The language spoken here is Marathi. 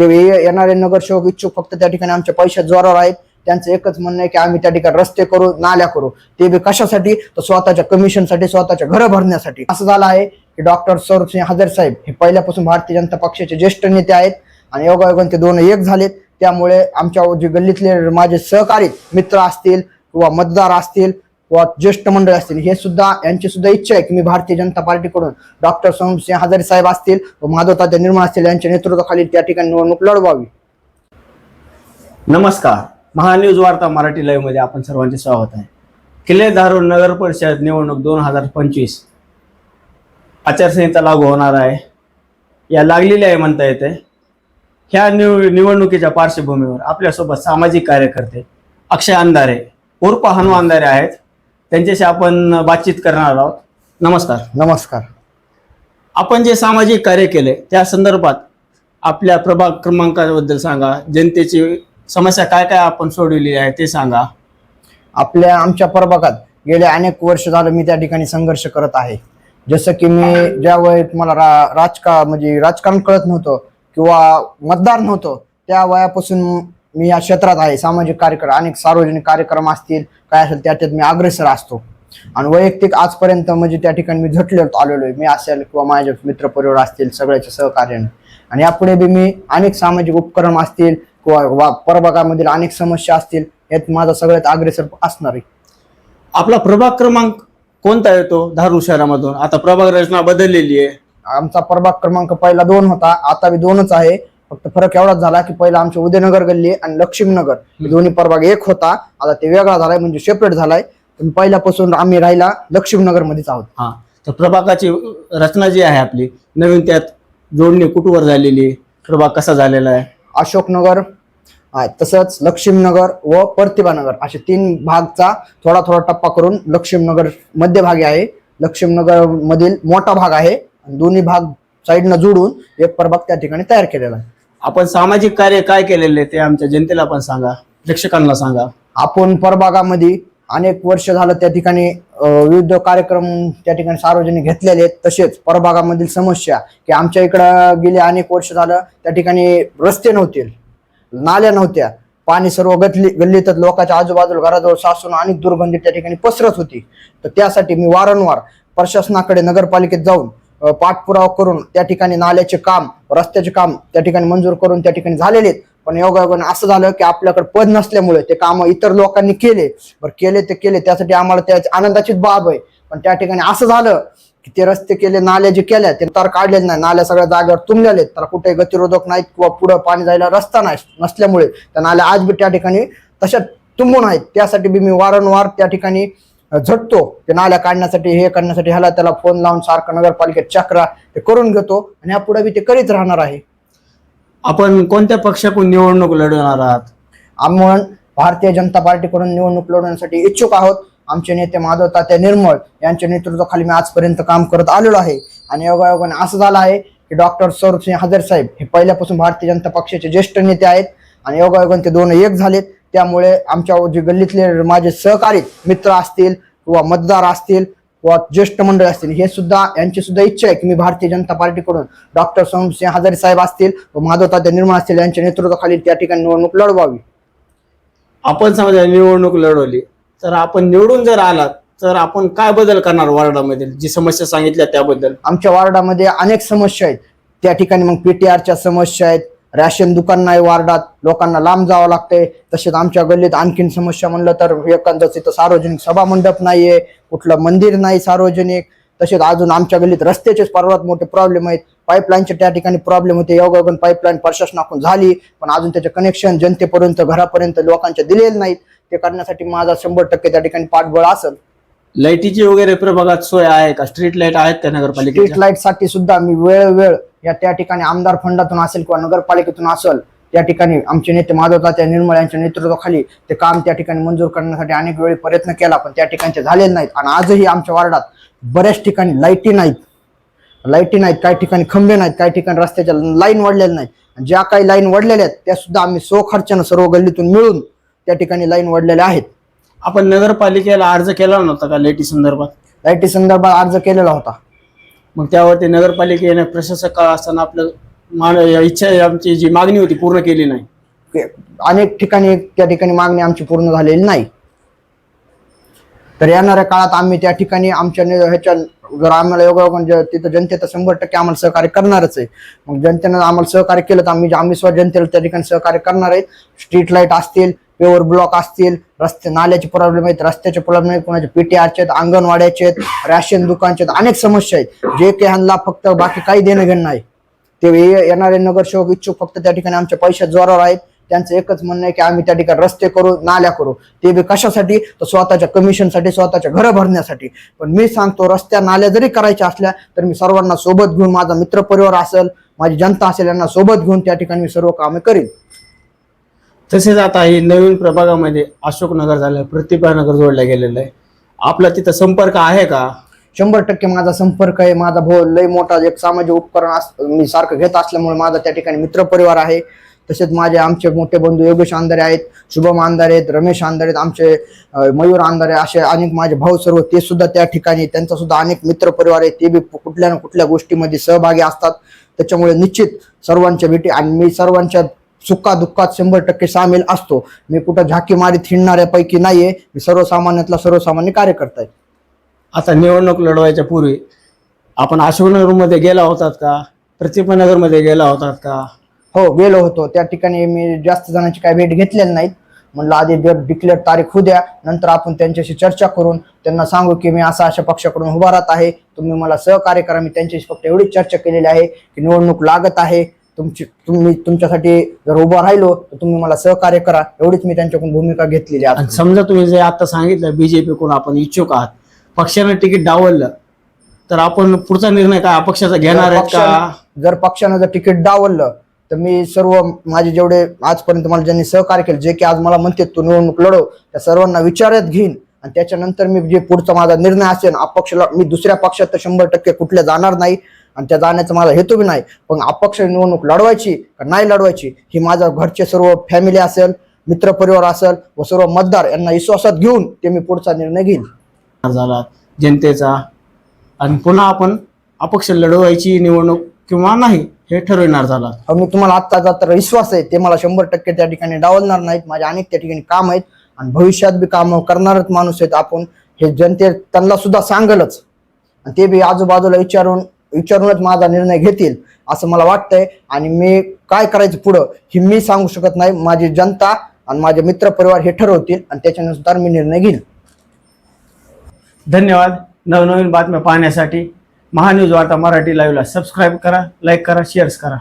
ते येणारे नगरसेवक इच्छुक फक्त त्या ठिकाणी आमच्या पैशात जोरावर आहेत. त्यांचं एकच म्हणणं आहे की आम्ही त्या ठिकाणी रस्ते करू नाल्या करू. ते बी कशासाठी? तर स्वतःच्या कमिशनसाठी स्वतःच्या घरं भरण्यासाठी. असं झालं आहे की डॉक्टर सौरभसिंह हजर साहेब हे पहिल्यापासून भारतीय जनता पक्षाचे ज्येष्ठ नेते आहेत आणि योगायोगाने ते दोन एक झालेत. त्यामुळे आमच्या जे गल्लीतले माझे सहकारी मित्र असतील किंवा मतदार असतील व ज्येष्ठ मंडळ असतील हे सुद्धा यांची सुद्धा इच्छा आहे की मी भारतीय जनता पार्टीकडून डॉक्टर सोमसिंह हजारे साहेब असतील व माधव निर्मळ असतील यांच्या नेतृत्वाखाली त्या ठिकाणी निवडणूक लढवावी. नमस्कार. महान्यूज वार्ता मराठी लाईव्हमध्ये आपण सर्वांचे स्वागत आहे. किल्ले धारूर नगर परिषद निवडणूक दोन हजार पंचवीस आचारसंहिता लागू होणार आहे. या लागलेली आहे म्हणता येते. ह्या निव निवडणुकीच्या पार्श्वभूमीवर आपल्यासोबत सामाजिक कार्यकर्ते अक्षय अंधारे उर्फ हनु अंधारे आहेत. त्यांच्याशी आपण बातचीत करणार आहोत. नमस्कार. नमस्कार. आपण जे सामाजिक कार्य केले त्या संदर्भात आपल्या प्रभाग क्रमांकाबद्दल सांगा. जनतेची समस्या काय काय आपण सोडवली आहे ते सांगा. आपल्या आमच्या प्रभागात गेले अनेक वर्ष झालं मी त्या ठिकाणी संघर्ष करत आहे. जसं की मी ज्या वयात मला रा राजका म्हणजे राजकारण कळत नव्हतं किंवा मतदार नव्हतं त्या वयापासून मी या क्षेत्रात आहे सामाजिक कार्यक्रम अनेक सार्वजनिक कार्यक्रम असतील काय असेल त्याच्यात मी अग्रेसर असतो. आणि वैयक्तिक आजपर्यंत म्हणजे त्या ठिकाणी मी झटले आलेलो आहे. मी असेल किंवा माझे मित्रपरिवार असतील सगळ्याच्या सहकार्याने. आणि यापुढे बी मी अनेक सामाजिक उपक्रम असतील किंवा वा- प्रभागामधील अनेक समस्या असतील यात माझा सगळ्यात अग्रेसर असणार आहे. आपला प्रभाग क्रमांक कोणता येतो धारूर शहरामधून. आता प्रभाग रचना बदललेली आहे. आमचा प्रभाग क्रमांक पहिला दोन होता. आता बी दोनच आहे. फक्त फरक एवढाच झाला की पहिला आमचे उदयनगर गल्ली आणि लक्ष्मीनगर हे दोन्ही प्रभाग एक होता. आता ते वेगळा झालाय म्हणजे सेपरेट झालाय. पण पहिल्यापासून आम्ही राहिला लक्ष्मीनगर मध्येच आहोत. हा. तर प्रभागाची रचना जी आहे आपली नवीन त्यात जोडणी कुठवर झालेली? प्रभाग कसा झालेला आहे? अशोकनगर आहे तसंच लक्ष्मीनगर व प्रतिभानगर असे तीन भागचा थोडा थोडा टप्पा करून लक्ष्मीनगर मध्यभागी आहे. लक्ष्मीनगर मधील मोठा भाग आहे. आणि दोन्ही भाग साईडनं जोडून एक प्रभाग त्या ठिकाणी तयार केलेला आहे. आपण सामाजिक कार्य काय केलेले ते आमच्या जनतेला पण सांगा प्रेक्षकांना सांगा. आपण परभागामध्ये अनेक वर्ष झालं त्या ठिकाणी विविध कार्यक्रम त्या ठिकाणी सार्वजनिक घेतलेले आहेत. तसेच परभागामधील समस्या की आमच्या इकडं गेले अनेक वर्ष झालं त्या ठिकाणी रस्ते नव्हते नाल्या नव्हत्या. पाणी सर्व गल्ली गल्लीतच लोकांच्या आजूबाजूला घराजवळ सासून अनेक दुर्गंधी त्या ठिकाणी पसरत होती. तर त्यासाठी मी वारंवार प्रशासनाकडे नगरपालिकेत जाऊन पाठपुरावा करून त्या ठिकाणी नाल्याचे काम रस्त्याचे काम त्या ठिकाणी मंजूर करून त्या ठिकाणी झालेले आहेत पण योगायोगाने असं झालं की आपल्याकडे पद नसल्यामुळे ते काम इतर लोकांनी केले. बरं केले ते केले त्यासाठी आम्हाला त्या आनंदाचीच बाब आहे. पण त्या ठिकाणी असं झालं की ते रस्ते केले नाल्या जे केल्या ते तर काढलेच नाही. नाल्या सगळ्या जागेवर तुंबलेले आहेत. तर कुठे गतिरोधक नाहीत किंवा पुढं पाणी जायला रस्ता नाही नसल्यामुळे त्या नाल्या आज बी त्या ठिकाणी तशा तुंबून आहेत. त्यासाठी बी मी वारंवार त्या ठिकाणी झटतो ते नाल्या काढण्यासाठी हे करण्यासाठी ह्याला त्याला फोन लावून सारखं नगरपालिकेत चक्रा ते करून घेतो आणि यापुढे बी ते करीत राहणार आहे. आपण कोणत्या पक्षाकडून निवडणूक लढवणार आहात? आपण भारतीय जनता पार्टीकडून निवडणूक लढवण्यासाठी इच्छुक आहोत. आमचे नेते माधव तात्या निर्मळ यांच्या नेतृत्वाखाली मी आजपर्यंत काम करत आलेलो आहे. आणि योगायोगाने असं झालं आहे की डॉक्टर सौरभसिंह हजर साहेब हे पहिल्यापासून भारतीय जनता पक्षाचे ज्येष्ठ नेते आहेत. आणि योगायोगाने ते दोन एक झालेत. त्यामुळे आमच्या जे गल्लीतले माझे सहकारी मित्र असतील किंवा मतदार असतील किंवा ज्येष्ठ मंडळ असतील हे सुद्धा यांची सुद्धा इच्छा आहे की मी भारतीय जनता पार्टीकडून डॉक्टर सोमसिंह हजारे साहेब असतील व माधव तात्या निर्मळ असतील यांच्या नेतृत्वाखाली त्या ठिकाणी निवडणूक लढवावी. आपण समजा निवडणूक लढवली तर आपण निवडून जर आलात तर आपण काय बदल करणार वार्डामध्ये? जी समस्या सांगितल्या त्याबद्दल. आमच्या वार्डामध्ये अनेक समस्या आहेत. त्या ठिकाणी मग पीटीआरच्या समस्या आहेत रॅशन दुकान नाही वार्डात लोकांना लांब जावं लागतंय तसेच आमच्या गल्लीत आणखीन समस्या म्हणलं तर एखादं तिथं सार्वजनिक सभा मंडप नाहीये कुठलं मंदिर नाही सार्वजनिक. तसेच अजून आमच्या गल्लीत रस्त्याचे सर्वात मोठे प्रॉब्लेम आहेत. पाईपलाईनच्या त्या ठिकाणी प्रॉब्लेम होते. योगायोगन पाईपलाईन प्रशासनाकडून झाली पण अजून त्याचे कनेक्शन जनतेपर्यंत घरापर्यंत लोकांच्या दिलेले नाहीत. ते करण्यासाठी माझा शंभर टक्के त्या ठिकाणी पाठबळ असेल. लाईटीची वगैरे प्रभागात सोय आहे का? स्ट्रीट लाइट आहेत त्या स्ट्रीट नगरपालिकेच्या लाइटसाठी सुद्धा मी वेळ वेळ या त्या ठिकाणी आमदार फंडातून असेल किंवा नगरपालिकेतून असेल त्या ठिकाणी आमचे नेते माधव तात्या निर्मळ यांच्या नेतृत्वाखाली ते काम त्या ठिकाणी मंजूर करण्यासाठी अनेक वेळी प्रयत्न केला पण त्या ठिकाणचे झालेले नाहीत. आणि आजही आमच्या वार्डात बऱ्याच ठिकाणी लाईटी नाहीत. लाईटी नाहीत काही ठिकाणी खंबे नाहीत काही ठिकाणी रस्त्याच्या लाईन वडलेल्या नाहीत. ज्या काही लाईन वडलेल्या आहेत त्या सुद्धा आम्ही सो खर्चानं सर्व गल्लीतून मिळून त्या ठिकाणी लाईन वडलेल्या आहेत. आपण नगरपालिकेला अर्ज केला नव्हता का लाईटी संदर्भात? लाईटी संदर्भात अर्ज केलेला होता. मग त्यावरती नगरपालिकेने प्रशासक असताना आपलं मान इच्छा आमची जी मागणी होती पूर्ण केली नाही. के- अनेक ठिकाणी त्या ठिकाणी मागणी आमची पूर्ण झालेली नाही. तर येणाऱ्या काळात आम्ही त्या ठिकाणी आमच्या नि- ह्याच्या जर आम्हाला योगायोगाने ज- तिथं जनतेचं शंभर टक्के आम्हाला सहकार्य करणारच आहे. मग जनतेनं आम्हाला सहकार्य केलं तर आम्ही आम्ही स्वतः जनतेला त्या ठिकाणी सहकार्य करणार आहे. स्ट्रीट लाइट असतील पेवर ब्लॉक असतील रस्ते नाल्याचे प्रॉब्लेम आहेत रस्त्याचे प्रॉब्लेम आहेत कोणाचे पीटीआरचे आहेत अंगणवाड्याचे आहेत रॅशन दुकानचे आहेत अनेक समस्या आहेत. जे काही ह्यांना फक्त बाकी काही देणं घेणं नाही. ते ये- येणारे नगरसेवक इच्छुक फक्त त्या ठिकाणी आमच्या पैशा जोरावर आहेत. त्यांचं एकच म्हणणं आहे की आम्ही त्या ठिकाणी रस्ते करू नाल्या करू. ते बी कशासाठी? तर स्वतःच्या कमिशनसाठी स्वतःच्या घरं भरण्यासाठी. पण मी सांगतो रस्त्या नाल्या जरी करायच्या असल्या तर मी सर्वांना सोबत घेऊन माझा मित्रपरिवार असेल माझी जनता असेल यांना सोबत घेऊन त्या ठिकाणी मी सर्व कामे करीन. तसेच आता हे नवीन प्रभागामध्ये अशोकनगर झालं प्रतिभानगर जोडलं गेलेलं आहे. आपला तिथं संपर्क आहे का? शंभर टक्के माझा संपर्क आहे. माझा भाऊ लय मोठा एक सामाजिक उपकरण अस- मी सारखं घेत असल्यामुळे माझा त्या ठिकाणी मित्रपरिवार आहे. तसेच माझे आमचे मोठे बंधू योगेश आंधारे आहेत शुभम आंधारे आहेत रमेश आंधारे आहेत आमचे मयूर आंधारे असे अनेक माझे भाऊ सर्व ते सुद्धा त्या ठिकाणी त्यांचा सुद्धा अनेक मित्रपरिवार आहे ते बी कुठल्या ना कुठल्या गोष्टीमध्ये सहभागी असतात. त्याच्यामुळे निश्चित सर्वांच्या भेटी आणि मी सर्वांच्या सुखा दुःखात शंभर टक्के सामील असतो. मी कुठं झाकी मारीत हिंडणाऱ्यापैकी नाहीये. मी सर्वसामान्यातला सर्वसामान्य कार्यकर्ता आहे. आता निवडणूक लढवायच्या पूर्वी आपण अशोकनगरमध्ये गेला होतात का? प्रतिभानगरमध्ये गेला होतात का? हो गेलो होतो. त्या ठिकाणी मी जास्त जणांची काही भेट घेतलेली नाहीत. म्हणलं आधी डिक्लेअर तारीख होऊ द्या. नंतर आपण त्यांच्याशी चर्चा करून त्यांना सांगू की मी असा अशा पक्षाकडून उभा राहत आहे. तुम्ही मला सहकार्य करा. मी त्यांच्याशी फक्त एवढीच चर्चा केलेली आहे की निवडणूक लागत आहे. तुमची तुम्ही तुमच्यासाठी जर उभा राहिलो तर तुम्ही मला सहकार्य करा. एवढीच मी त्यांच्याकडून भूमिका घेतलेली आहे आणि समजा तुम्ही जे आता सांगितलं बीजेपी कोण आपण इच्छुक आहात. पक्षानं तिकीट डावललं तर आपण पुढचा निर्णय काय? अपक्षाचा घेणार आहेत का? जर पक्षानं जर तिकीट डावललं तर मी सर्व माझे जेवढे आजपर्यंत मला ज्यांनी सहकार्य केलं जे की आज मला म्हणते तू निवडणूक लढव त्या सर्वांना विचारत घेईन. आणि त्याच्यानंतर मी जे पुढचा माझा निर्णय असेल अपक्षला मी दुसऱ्या पक्षात तर शंभर टक्के कुठल्या जाणार नाही. आणि त्या जाण्याचा माझा हेतू बी नाही. पण अपक्ष निवडणूक लढवायची का नाही लढवायची ही माझ्या घरचे सर्व फॅमिली असेल मित्रपरिवार असेल व सर्व मतदार यांना विश्वासात घेऊन ते मी पुढचा निर्णय घेईन. झाला जनतेचा. आणि पुन्हा आपण अपक्ष लढवायची निवडणूक किंवा नाही हे ठरविणार झाला. मी तुम्हाला आत्ताचा तर विश्वास आहे ते मला शंभर टक्के त्या ठिकाणी डावलणार नाहीत. माझे अनेक त्या ठिकाणी काम आहेत आणि भविष्यात बी काम करणारच माणूस आहेत आपण. हे जनते त्यांना सुद्धा सांगलच. आणि ते बी आजूबाजूला विचारून विचारूनच माझा निर्णय घेतील असं मला वाटतंय. आणि मी काय करायचं पुढं हे मी सांगू शकत नाही. माझी जनता आणि माझे मित्र परिवार हे ठरवतील आणि त्याच्यानुसार मी निर्णय घेईल. धन्यवाद. नवनवीन बातम्या पाहण्यासाठी महान्यूज वार्ता मराठी लाईव्हला सबस्क्राईब करा लाईक करा शेअर्स करा.